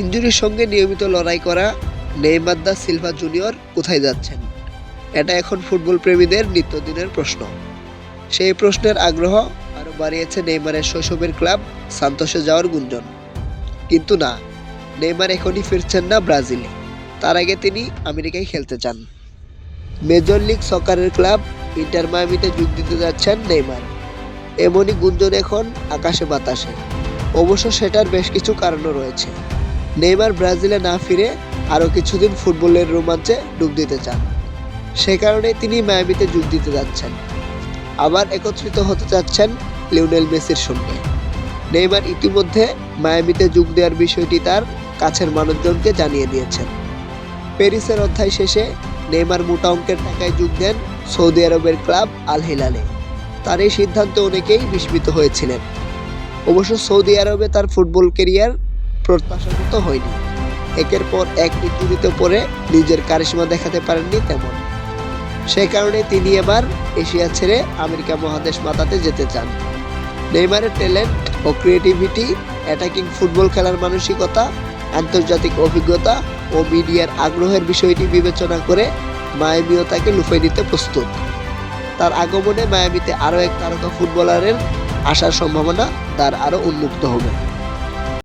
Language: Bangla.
ইঞ্জুরির সঙ্গে নিয়মিত লড়াই করা নেইমার দা সিলভা জুনিয়র কোথায় যাচ্ছেন? এটা এখন ফুটবল প্রেমীদের নিত্যদিনের প্রশ্ন। সেই প্রশ্নের আগ্রহ আরও বাড়িয়েছে নেইমারের শৈশবের ক্লাব সান্তোসে যাওয়ার গুঞ্জন। কিন্তু না, নেইমার এখনই ফিরছেন না ব্রাজিলে। তার আগে তিনি আমেরিকায় খেলতে চান। মেজর লিগ সকারের ক্লাব ইন্টার মায়ামিতে যোগ দিতে যাচ্ছেন নেইমার। এমনই গুঞ্জন এখন আকাশে বাতাসে। অবশ্য সেটার বেশ কিছু কারণও রয়েছে। নেইমার ব্রাজিলে না ফিরে আরও কিছুদিন ফুটবলের রোমাঞ্চে ডুব দিতে চান। সে কারণে তিনি মায়ামিতে যোগ দিতে যাচ্ছেন। আবার একত্রিত হতে চাচ্ছেন লিওনেল মেসির সঙ্গে। নেইমার ইতিমধ্যে মায়ামিতে যোগ দেওয়ার বিষয়টি তার কাছের মানুষজনকে জানিয়ে দিয়েছেন। প্যারিসের অধ্যায় শেষে নেইমার মোটা অঙ্কের টাকায় যোগ দেন সৌদি আরবের ক্লাব আল হিলালে। তার এই সিদ্ধান্তে অনেকেই বিস্মিত হয়েছিলেন। অবশ্য সৌদি আরবে তার ফুটবল কেরিয়ার প্রত্যাশামত হয়নি। একের পর এক ইঞ্জুরিতে পড়ে নিজের কারিশমা দেখাতে পারেননি তেমন। সেই কারণে তিনি এবার এশিয়া ছেড়ে আমেরিকা মহাদেশ মাতাতে যেতে চান। নেইমারের ট্যালেন্ট ও ক্রিয়েটিভিটি, অ্যাটাকিং ফুটবল খেলার মানসিকতা, আন্তর্জাতিক অভিজ্ঞতা ও মিডিয়ার আগ্রহের বিষয়টি বিবেচনা করে মায়ামিও তাকে লুফে নিতে প্রস্তুত। তার আগমনে মায়ামিতে আরও এক তারকা ফুটবলারের আসার সম্ভাবনা তার আরও উন্মুক্ত হবে।